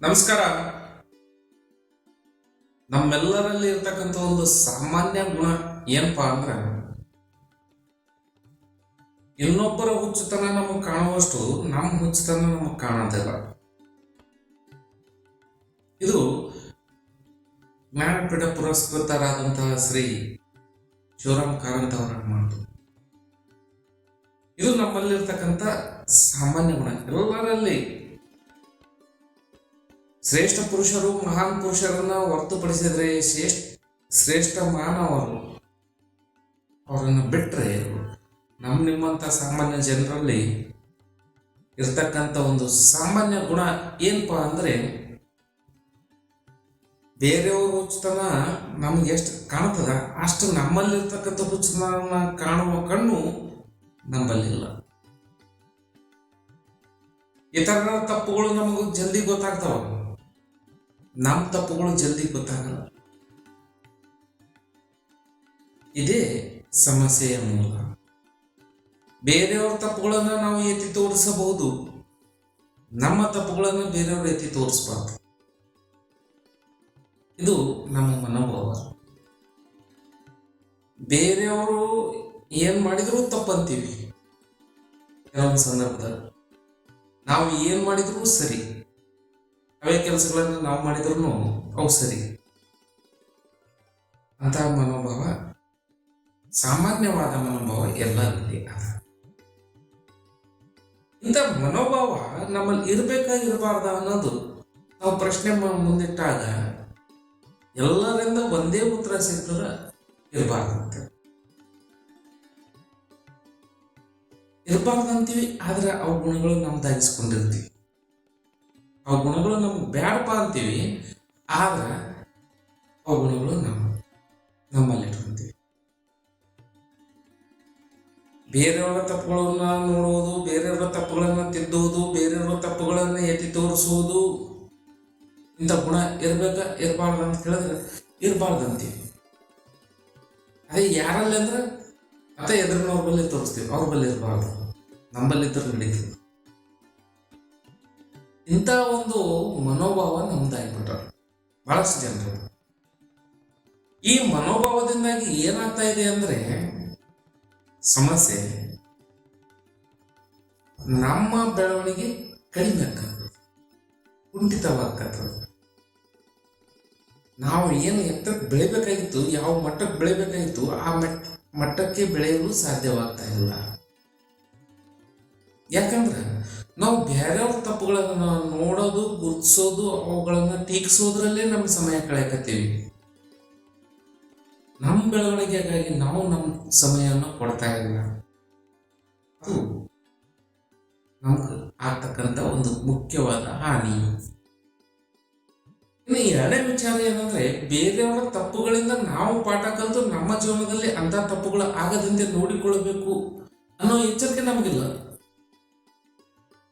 ನಮಸ್ಕಾರ. ನಮ್ಮೆಲ್ಲರಲ್ಲಿ ಇರ್ತಕ್ಕಂಥ ಒಂದು ಸಾಮಾನ್ಯ ಗುಣ ಏನಪ್ಪಾ ಅಂದ್ರೆ, ಇನ್ನೊಬ್ಬರ ಹುಚ್ಚುತನ ನಮಗೆ ಕಾಣುವಷ್ಟು ನಮ್ಮ ಹುಚ್ಚುತನ ನಮಗೆ ಕಾಣೋದಿಲ್ಲ ಇದು ಜ್ಞಾನಪೀಠ ಪುರಸ್ಕೃತರಾದಂತಹ ಶ್ರೀ ಶಿವರಾಮ್ ಕಾರಂತ್ ಅವರ ಮಾತು ಇದು ನಮ್ಮಲ್ಲಿರ್ತಕ್ಕಂಥ ಸಾಮಾನ್ಯ ಗುಣ. ಎಲ್ಲರಲ್ಲಿ ಶ್ರೇಷ್ಠ ಪುರುಷರು ಮಹಾನ್ ಪುರುಷರನ್ನ ಹೊರತುಪಡಿಸಿದ್ರೆ ಶ್ರೇಷ್ಠ ಶ್ರೇಷ್ಠ ಮಾನವರು. ಅವರನ್ನು ಬಿಟ್ಟರೆ ನಮ್ಮ ನಿಮ್ಮಂಥ ಸಾಮಾನ್ಯ ಜನರಲ್ಲಿ ಇರ್ತಕ್ಕಂಥ ಒಂದು ಸಾಮಾನ್ಯ ಗುಣ ಏನಪ್ಪ ಅಂದ್ರೆ ಬೇರೆಯವ್ರ ಹುಚ್ಚುತನ ನಮ್ಗೆ ಎಷ್ಟು ಕಾಣ್ತದ ಅಷ್ಟು ನಮ್ಮಲ್ಲಿರ್ತಕ್ಕಂಥ ಹುಚ್ಚುತನ ಕಾಣುವ ಕಣ್ಣು ನಮ್ಮಲ್ಲಿಲ್ಲ. ಇತರ ತಪ್ಪುಗಳು ನಮಗೂ ಜಲ್ದಿ ಗೊತ್ತಾಗ್ತಾವ. ನಮ್ಮ ತಪ್ಪುಗಳು ಜಲ್ದಿ ಗೊತ್ತಾಗಲ್ಲ. ಇದೇ ಸಮಸ್ಯೆಯ ಮೂಲ. ಬೇರೆಯವ್ರ ತಪ್ಪುಗಳನ್ನು ನಾವು ಎತ್ತಿ ತೋರಿಸಬಹುದು. ನಮ್ಮ ತಪ್ಪುಗಳನ್ನು ಬೇರೆಯವರು ಎತ್ತಿ ತೋರಿಸಬಾರ್ದು. ಇದು ನಮ್ಮ ಮನೋಭಾವ. ಬೇರೆಯವರು ಏನ್ ಮಾಡಿದ್ರು ತಪ್ಪಂತೀವಿ. ಕೆಲವೊಂದು ಸಂದರ್ಭದಲ್ಲಿ. ನಾವು ಏನ್ ಮಾಡಿದ್ರು ಸರಿ. ಅವೇ ಕೆಲಸಗಳನ್ನು ನಾವು ಮಾಡಿದ್ರು ಅವು ಸರಿ. ಅಂತಹ ಮನೋಭಾವ, ಸಾಮಾನ್ಯವಾದ ಮನೋಭಾವ ಎಲ್ಲರಲ್ಲಿ ಅದ. ಇಂಥ ಮನೋಭಾವ ನಮ್ಮಲ್ಲಿ ಇರಬೇಕಾ ಇರಬಾರ್ದ ಅನ್ನೋದು ನಾವು ಪ್ರಶ್ನೆ ಮುಂದಿಟ್ಟಾಗ ಎಲ್ಲರಿಂದ ಒಂದೇ ಉತ್ತರ ಸಿಕ್ಕರ ಇರಬಾರ್ದಂತೆ. ಇರಬಾರ್ದಂತೀವಿ, ಆದ್ರೆ ಅವು ಗುಣಗಳು ನಮ್ದಾಗಿಸ್ಕೊಂಡಿರ್ತೀವಿ. ಅವು ಗುಣಗಳು ನಮ್ಗೆ ಬೇಡಪ್ಪ ಅಂತೀವಿ, ಆದ್ರೆ ಆ ಗುಣಗಳು ನಮ್ಮ ನಮ್ಮಲ್ಲಿ ಇಟ್ಕೊಂತೀವಿ ಬೇರೆಯವರ ತಪ್ಪುಗಳನ್ನ ನೋಡುವುದು ಬೇರೆಯವರ ತಪ್ಪುಗಳನ್ನ ತಿದ್ದುವುದು ಬೇರೆಯವರ ತಪ್ಪುಗಳನ್ನ ಎತ್ತಿ ತೋರಿಸುವುದು ಇಂಥ ಗುಣ ಇರ್ಬೇಕ, ಇರಬಾರ್ದು ಅಂತ ಕೇಳಿದ್ರೆ ಇರಬಾರ್ದಂತೀವಿ ಅದೇ ಯಾರಲ್ಲಿ ಅಂದ್ರೆ ಅದೇ ಎದುರಿನವ್ರ ಬಲ್ಲಿ ತೋರಿಸ್ತೀವಿ, ಅವ್ರ ಬಲ್ಲಿ ಇರಬಾರ್ದು, ನಮ್ಮಲ್ಲಿದ್ದರೂ ನಡೀತದೆ. ಇಂಥ ಒಂದು ಮನೋಭಾವ ನಮ್ದಾಗ್ಬಿಟ್ರ ಬಹಳಷ್ಟು ಜನರು. ಈ ಮನೋಭಾವದಿಂದಾಗಿ ಏನಾಗ್ತಾ ಇದೆ ಅಂದ್ರೆ, ಸಮಸ್ಯೆ ನಮ್ಮ ಬೆಳವಣಿಗೆ ಕಡಿಮೆ ಆಗ್ತದೆ. ಕುಂಠಿತವಾಗ್ತದೆ. ನಾವು ಏನು ಎತ್ತರಕ್ಕೆ ಬೆಳಿಬೇಕಾಗಿತ್ತು, ಯಾವ ಮಟ್ಟಕ್ಕೆ ಬೆಳಿಬೇಕಾಗಿತ್ತು, ಆ ಮಟ್ಟ, ಮಟ್ಟಕ್ಕೆ ಬೆಳೆಯಲು ಸಾಧ್ಯವಾಗ್ತಾ ಇಲ್ಲ. ಯಾಕಂದ್ರೆ ನಾವು ಬೇರೆಯವ್ರ ತಪ್ಪುಗಳನ್ನು ನೋಡೋದು ಗುರುತಿಸೋದು ಅವುಗಳನ್ನು ಟೀಕಿಸೋದ್ರಲ್ಲೇ ನಮ್ಮ ಸಮಯ ಕಳೆಯಕತ್ತೀವಿ. ನಮ್ಮ ಬೆಳವಣಿಗೆಗಾಗಿ ನಾವು ನಮ್ಮ ಸಮಯವನ್ನು ಕೊಡ್ತಾ ಇಲ್ಲ. ಅದು ನಮ್ಗೆ ಆಗ್ತಕ್ಕಂಥ ಒಂದು ಮುಖ್ಯವಾದ ಹಾನಿ. ಇನ್ನು ಎರಡನೇ ವಿಚಾರ ಏನಂದ್ರೆ ಬೇರೆಯವರ ತಪ್ಪುಗಳಿಂದ ನಾವು ಪಾಠ ಕಲಿತು ನಮ್ಮ ಜೀವನದಲ್ಲಿ ಅಂತ ತಪ್ಪುಗಳು ಆಗದಂತೆ ನೋಡಿಕೊಳ್ಳಬೇಕು ಅನ್ನೋ ಎಚ್ಚರಿಕೆ ನಮಗಿಲ್ಲ.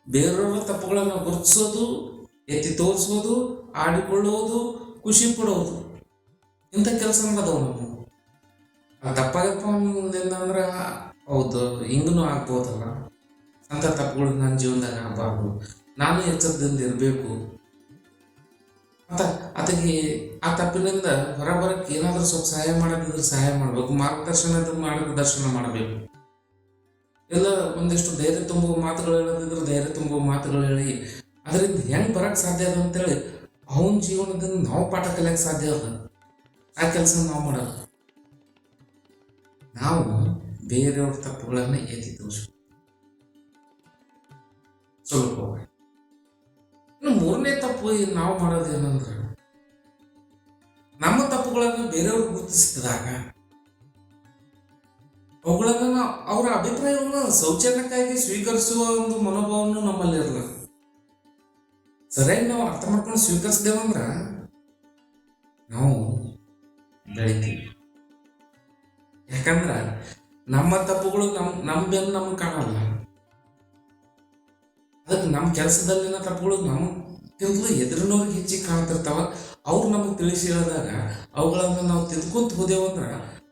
ಬೇರೆಯವರ ತಪ್ಪುಗಳನ್ನ ಗುರುತಿಸೋದು ಎತ್ತಿ ತೋರಿಸೋದು ಆಡಿಕೊಳ್ಳುವುದು ಖುಷಿ ಪಡೋದು. ಇಂಥ ಕೆಲಸ ಮಾಡೋದವು ನಾವು ಆ ತಪ್ಪಾಗಪ್ಪ ಅಂದ್ರೆ ಹೌದು ಹಿಂಗೂ ಆಗ್ಬೋದಲ್ಲ. ಅಂತ ತಪ್ಪುಗಳು ನನ್ನ ಜೀವನದಾಗ ಆಗಬಾರ್ದು. ನಾನು ಎಚ್ಚರದಿಂದ ಇರಬೇಕು. ಅಂತ, ಅದಕ್ಕೆ ಆ ತಪ್ಪಿನಿಂದ ಹೊರಬರಕ್ಕೆ ಏನಾದರೂ ಸ್ವಲ್ಪ ಸಹಾಯ ಮಾಡೋದಿದ್ರೆ ಸಹಾಯ ಮಾಡಬೇಕು, ಮಾರ್ಗದರ್ಶನ ಮಾರ್ಗದರ್ಶನ ಮಾಡಬೇಕು. ಎಲ್ಲ ಒಂದಿಷ್ಟು ಧೈರ್ಯ ತುಂಬುವ ಮಾತುಗಳು ಹೇಳೋದಿದ್ರೆ ಧೈರ್ಯ ತುಂಬುವ ಮಾತುಗಳು ಹೇಳಿ. ಅದರಿಂದ ಹೆಂಗೆ ಬರಕ್ಕೆ ಸಾಧ್ಯ ಅದ ಅಂತೇಳಿ ಅವನ ಜೀವನದಿಂದ ನಾವು ಪಾಠ ಕಲಿಯಕ್ಕೆ ಸಾಧ್ಯ ಅದ. ಆ ಕೆಲಸ ನಾವು ಮಾಡೋದು. ನಾವು ಬೇರೆಯವ್ರ ತಪ್ಪುಗಳನ್ನ ಎತ್ತಿ ತೋರಿಸ್ಬೇಕು. ಮೂರನೇ ತಪ್ಪು ನಾವು ಮಾಡೋದು ಏನಂದ್ರೆ ನಮ್ಮ ತಪ್ಪುಗಳನ್ನು ಬೇರೆಯವ್ರಿಗೆ ಗುರುತಿಸಿದಾಗ ಅವುಗಳನ್ನು ಅವರ ಅಭಿಪ್ರಾಯವನ್ನು ಸೌಜನ್ಯಕ್ಕಾಗಿ ಸ್ವೀಕರಿಸುವ ಒಂದು ಮನೋಭಾವವನ್ನು ನಮ್ಮಲ್ಲಿ ಇರಲ್ಲ. ಸರಿಯಾಗಿ ನಾವು ಅರ್ಥ ಮಾಡ್ಕೊಂಡು ಸ್ವೀಕರಿಸಿದೇವಂದ್ರ ನಾವು ಬೆಳಿತೀವಿ. ಯಾಕಂದ್ರ ನಮ್ಮ ತಪ್ಪುಗಳು ನಮ್ ನಮ್ಮ ಬೆನ್ ನಮ್ಗೆ ಕಾಣಲ್ಲ. ಅದಕ್ಕೆ ನಮ್ಮ ಕೆಲಸದಲ್ಲಿನ ತಪ್ಪುಗಳು ನಮಗಿಂತಲೂ ಎದುರಿನವ್ರಿಗೆ ಹೆಚ್ಚಿಗೆ ಕಾಣ್ತಿರ್ತಾವ. ಅವ್ರು ನಮಗೆ ತಿಳಿಸಿ ಹೇಳಿದಾಗ ಅವುಗಳನ್ನು ನಾವು ತಿಳ್ಕೊಂತ ಹೋದೆವಂದ್ರ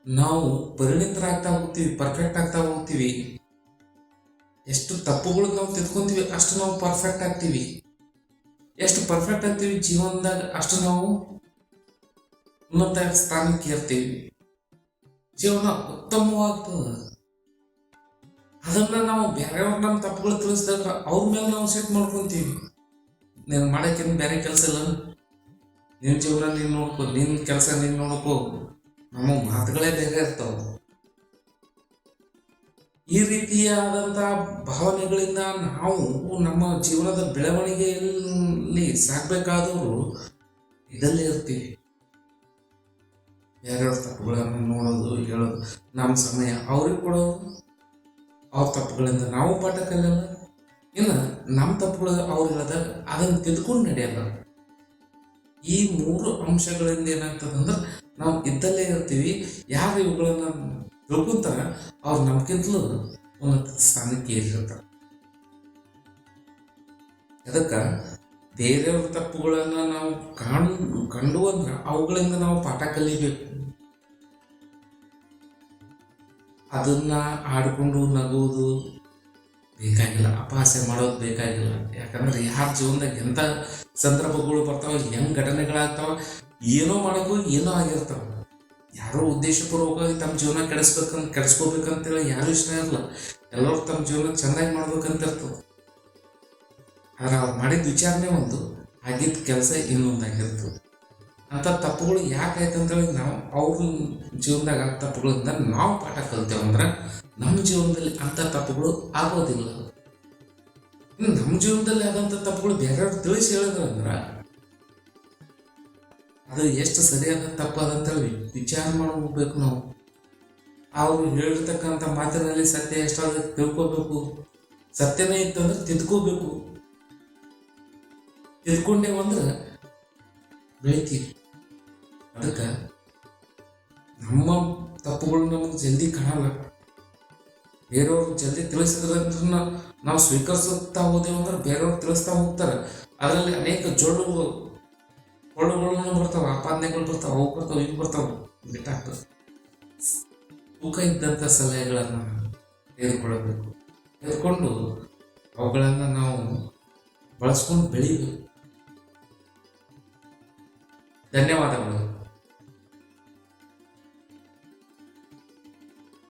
ನಾವು ಪರಿಣಿತರಾಗ್ತಾ ಹೋಗ್ತೀವಿ ಪರ್ಫೆಕ್ಟ್ ಆಗ್ತಾ ಹೋಗ್ತೀವಿ. ಎಷ್ಟು ತಪ್ಪುಗಳು ನಾವು ತಿದ್ಕೊಂತೀವಿ, ಅಷ್ಟು ನಾವು ಪರ್ಫೆಕ್ಟ್ ಆಗ್ತೀವಿ. ಎಷ್ಟು ಪರ್ಫೆಕ್ಟ್ ಆಗ್ತೀವಿ ಜೀವನದಾಗ, ಅಷ್ಟು ನಾವು ಉನ್ನತ ಸ್ಥಾನಕ್ಕೆ ಇರ್ತೀವಿ ಜೀವನ ಉತ್ತಮವಾಗ್ತದ. ಅದನ್ನ ನಾವು ಬೇರೆಯವ್ರ ನಮ್ಮ ತಪ್ಪುಗಳು ತಿಳಿಸಿದಾಗ, ಅವ್ರ ಮೇಲೆ ನಾವು ಸೆಟ್ ಮಾಡ್ಕೊಂತೀವಿ. ನೀನು ಮಾಡಕ್ಕೇನು ಬೇರೆ ಕೆಲಸ ಇಲ್ಲ. ನಿನ್ನ ಜೀವನ ನೀನು ನೋಡ್ಕೋ ನಿನ್ನ ಕೆಲಸ ನೀನು ನೋಡ್ಕೋ. ನಮ್ಮ ಮಾತುಗಳೇ ಬೇರೆ ಇರ್ತಾವ. ಈ ರೀತಿಯಾದಂಥ ಭಾವನೆಗಳಿಂದ ನಾವು ನಮ್ಮ ಜೀವನದ ಬೆಳವಣಿಗೆಯಲ್ಲಿ ಸಾಗಬೇಕಾದವರು ಇದಲ್ಲೇ ಇರ್ತೀವಿ. ಯಾರ್ಯಾರ ತಪ್ಪುಗಳನ್ನು ನೋಡೋದು, ಹೇಳೋದು, ನಮ್ಮ ಸಮಯ ಅವ್ರಿಗೆ ಕೊಡೋದು, ಅವ್ರ ತಪ್ಪುಗಳಿಂದ ನಾವು ಪಾಠ ಕಲಿಯಲ್ಲ. ಇನ್ನು ನಮ್ಮ ತಪ್ಪುಗಳು ಅವ್ರು ಹೇಳಿದಾಗ ಅದನ್ನು ತಿದ್ಕೊಂಡು ನಡೆಯಲ್ಲ. ಈ ಮೂರು ಅಂಶಗಳಿಂದ ಏನಾಗ್ತದಂದ್ರೆ ನಾವು ಇದ್ದಲ್ಲೇ ಇರ್ತೀವಿ, ಯಾರು ಇವುಗಳನ್ನ ತಿಳ್ಕೊಂತಾರ, ಅವ್ರು ನಮ್ಗಿಂತಲೂ ಉನ್ನತ ಸ್ಥಾನಕ್ಕೆ ಏರಿರ್ತಾರೆ. ಅದಕ್ಕೆ ಬೇರೆಯವ್ರ ತಪ್ಪುಗಳನ್ನ ನಾವು ಕಾಣ್, ಕಂಡು ಅಂದ್ರೆ ಅವುಗಳಿಂದ ನಾವು ಪಾಠ ಕಲಿಬೇಕು. ಅದನ್ನ ಆಡ್ಕೊಂಡು ನಗುವುದು ಬೇಕಾಗಿಲ್ಲ, ಅಪಹಾಸ್ಯ ಮಾಡೋದು ಬೇಕಾಗಿಲ್ಲ. ಯಾಕಂದ್ರೆ ಯಾರ ಜೀವನದಾಗ ಎಂಥ ಸಂದರ್ಭಗಳು ಬರ್ತಾವೆ, ಹೆಂಗ್ ಘಟನೆಗಳಾಗ್ತಾವ, ಏನೋ ಮಾಡೋದು ಏನೋ ಆಗಿರ್ತಾವ. ಯಾರೋ ಉದ್ದೇಶಪೂರ್ವಕವಾಗಿ ತಮ್ಮ ಜೀವನ ಕೆಡಿಸ್ಬೇಕಂತ, ಕೆಡಿಸ್ಕೋಬೇಕಂತೇಳಿ ಯಾರು ಇಷ್ಟ ಇರಲ್ಲ. ಎಲ್ಲರೂ ತಮ್ಮ ಜೀವನ ಚೆನ್ನಾಗಿ ಮಾಡ್ಬೇಕಂತ ಇರ್ತದೆ ಆದ್ರೆ ಅವ್ರು ಮಾಡಿದ ವಿಚಾರನೇ ಒಂದು, ಆಗಿದ್ದ ಕೆಲಸ ಇನ್ನೊಂದಾಗಿರ್ತದೆ. ಅಂಥ ತಪ್ಪುಗಳು ಯಾಕೆ ಆಯ್ತು ನಾವು ಅವ್ರ ಜೀವನದಾಗ ತಪ್ಪುಗಳಿಂದ ನಾವು ಪಾಠ ಕಲ್ತೇವೆ ಅಂದ್ರೆ ನಮ್ಮ ಜೀವನದಲ್ಲಿ ಅಂಥ ತಪ್ಪುಗಳು ಆಗೋದಿಲ್ಲ. ನಮ್ಮ ಜೀವನದಲ್ಲಿ ಆದಂಥ ತಪ್ಪುಗಳು ಬೇರೆಯವ್ರು ತಿಳಿಸಿ ಹೇಳಿದ್ರಂದ್ರೆ ಅದು ಎಷ್ಟು ಸರಿಯಾದ ತಪ್ಪು ತಪ್ಪದಂತೇಳಿ ವಿಚಾರ ಮಾಡ್ಬೇಕು ನಾವು. ಅವ್ರು ಹೇಳಿರ್ತಕ್ಕಂಥ ಮಾತಿನಲ್ಲಿ ಸತ್ಯ ಎಷ್ಟಾದ ತಿಳ್ಕೊಬೇಕು. ಸತ್ಯನೇ ಇತ್ತು ಅಂದ್ರೆ ತಿದ್ಕೋಬೇಕು. ತಿದ್ಕೊಂಡೇವಂದ್ರೆ ಬೆಳಿತೀವಿ. ಅದಕ್ಕೆ ನಮ್ಮ ತಪ್ಪುಗಳು ನಮಗೆ ಜಲ್ದಿ ಕಾಣಲ್ಲ. ಬೇರೆಯವ್ರು ಜಲ್ದಿ ತಿಳಿಸಿದ್ರಂದ್ರೆ ನಾವು ಸ್ವೀಕರಿಸುತ್ತಾ ಹೋದೆವು ಅಂದ್ರೆ ಬೇರೆಯವ್ರು ತಿಳಿಸ್ತಾ ಹೋಗ್ತಾರೆ. ಅದರಲ್ಲಿ ಅನೇಕ ಜೊಳ್ಳು ಕೊಳ್ಳುಗಳು ಬರ್ತಾವೆ, ಆಪಾದನೆಗಳು ಬರ್ತಾವೆ ಅವು ಬರ್ತಾವೆ ಇವು ಬರ್ತಾವೆ. ಬಿಟ್ಟಾಗ್ತದೆ ತೂಕ ಇದ್ದಂಥ ಸಲಹೆಗಳನ್ನು ತೆಗೆದುಕೊಳ್ಳಬೇಕು. ತೆಗೆದುಕೊಂಡು ಅವುಗಳನ್ನು ನಾವು ಬಳಸ್ಕೊಂಡು ಬೆಳಿಬೇಕು ಧನ್ಯವಾದಗಳು.